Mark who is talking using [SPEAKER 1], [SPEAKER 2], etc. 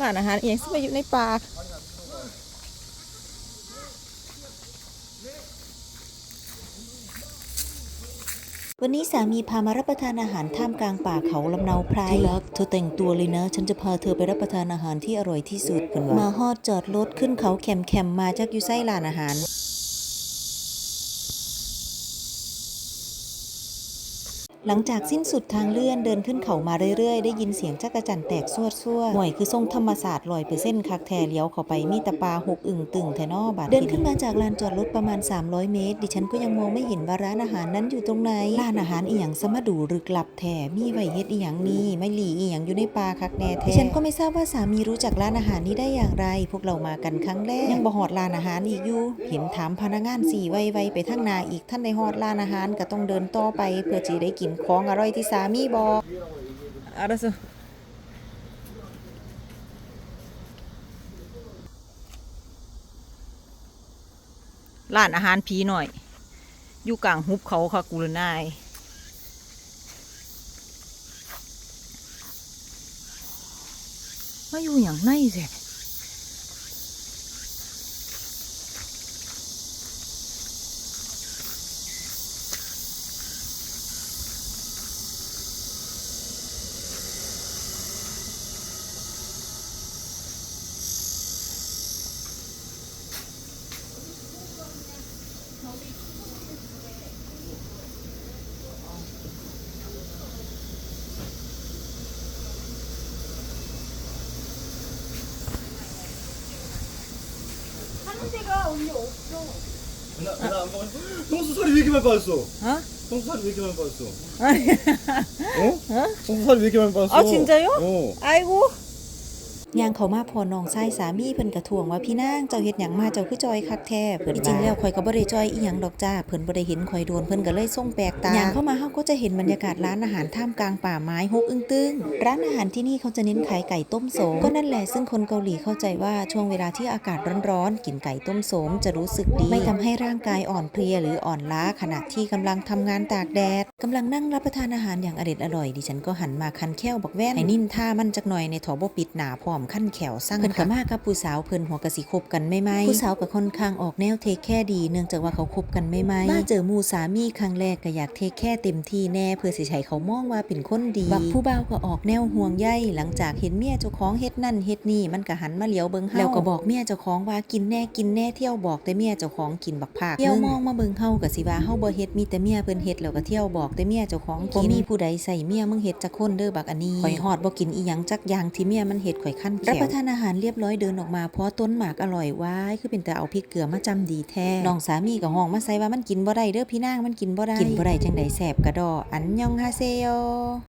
[SPEAKER 1] ร้านอาหารเองซึ่งมาอยู่ในป่า
[SPEAKER 2] วันนี้สามีพามารับประทานอาหารท่ามกลางป่าเขาลำเนาไพรที่รักเธอแต่งตัวเลยนะ ฉันจะพาเธอไปรับประทานอาหารที่อร่อยที่สุดกันว่ามาฮอดจอดรถขึ้นเขาแคมแคมมาจากอยู่ไส้ลานอาหาร หลังจากสิ้นสุดทางเลื่อนเดินขึ้นเขามาเรื่อยๆ ได้ยินเสียงจักรจันแตกสวดซั่วห่วยคือทรงธรรมศาสตร์ลอยเปเซ็นคักแทเลี้ยวเข้าไปมีตะปลาหกอึ่งตึงแทนอบาดเดินขึ้นมาจากลานจอดรถประมาณ 300 เมตร ดิฉันก็ยังมองไม่เห็นว่าร้านอาหารนั้นอยู่ตรงไหนร้านอาหารอีหยังสมดูหรึกลับแทมีไวเฮ็ดอีหยังนี่ไม่หลีอีหยังอยู่ในป่าคักแน่แท้ดิฉันก็ไม่ทราบว่าสามีรู้จักร้านอาหารนี้ได้อย่างไร พวกเรามากันครั้งแรกยังบ่ฮอดร้านอาหารอีกอยู่เห็นถามพนักงานสี่ไวๆไปทางนาอีกท่านในฮอดร้านอาหารก็ต้องเดินต่อไปเพื่อจะได้กินของอร่อยที่สามีบอก
[SPEAKER 1] 알았어.ร้านอาหารผีหน่อย อยู่กลางหุบเขาค่ะกุลนาย มาอยู่อย่างไร แท้
[SPEAKER 3] 나, 나안 먹어. 형수 살이 왜 이렇게 많이 빠졌어?
[SPEAKER 1] 어?
[SPEAKER 3] 형수 살이 왜 이렇게 많이 빠졌어?
[SPEAKER 1] 아니,
[SPEAKER 3] 어? 형수 살이 왜 이렇게 많이 빠졌어?
[SPEAKER 1] 아, 진짜요?
[SPEAKER 3] 어.
[SPEAKER 1] 아이고
[SPEAKER 2] ย่างเขามาพอน้องชายสามีเพิ่นกระทวงว่าพี่นางเจ้าเฮ็ดหยังมาเจ้าคือจอยคักแท้เพิ่นจริงๆแล้วข่อยก็บ่ได้จอยอีหยังดอกจ้าเพิ่นบ่ได้เห็นข่อยโดนเพิ่นก็เลยส่งแปลกตาย่างเข้ามาเฮาก็จะเห็นบรรยากาศร้านอาหารท่ามกลางป่าไม้ฮกอึ้งตึงร้านอาหารที่นี่เขาจะเน้นขายไก่ต้มโสมก็นั่นแหละซึ่งคนเกาหลีเข้าใจว่าช่วงเวลาที่อากาศร้อนๆกินไก่ต้มโสมจะรู้สึกดี ไม่ทำให้ร่างกายอ่อนเพลียหรืออ่อนล้าขณะที่กำลังทำงานตากแดดกำลังนั่งรับประทานอาหารอย่างอร็ดอร่อยดิฉันก็หันมาคันแค้วบอกแว่นให้นิ่นท่ามันจักหน่อยในถอบ่ปิดหนาพร้อมขั้นแขวสั่งเพิ่นก็มากับผู้สาวเพิ่นหัวกะสิคบกันไม่ไหมผู้สาวก็ค่อนข้างออกแนวเทคแค่ดีเนื่องจากว่าเขาคบกันไม่ไหมมาเจอหมู่สามีครั้งแรกก็อยากเทคแค่เต็มที่แน่เพื่อสิใช้เขามองว่าเป็นคนดีบักผู้บ่าวก็ออกแนวห่วงใยหลังจากเห็นเมียเจ้าของเฮ็ดนั่นเฮ็ดนี่มันก็หันมาเหลียวเบิ่งเฮาแล้วก็บอกเมียเจ้าของว่ากินแน่กินแน่เที่ยวบอกแต่เมียเจ้าของกินบักภาคเที่ยวมองมาเบิ่งเฮาก็สิว่าเฮาบ่เฮ็ดมีแต่เมียเพิ่นเฮ็ดแล้วก็เที่ยวบอกแต่เมียเจ้าของกินบ่มีผู้ใดใส่เมียมึงเฮ็ดจักคนเด้อบักอันนี้ข่อยฮอดบ่กินอีหยังจักอย่างที่เมียมันเฮ็ดข่อยคันแขวรับประทานอาหารเรียบร้อยเดินออกมาเพราะต้นหมากอร่อยว้ายคือเป็นแต่เอาพริกเกลือมาจำดีแท้น้องสามีก็ห้องมาใส่ว่ามันกินบ่ได้เด้อพี่นางมันกินบ่ได้กินบ่ได้จังได๋แสบกระดออันยองฮาเซโย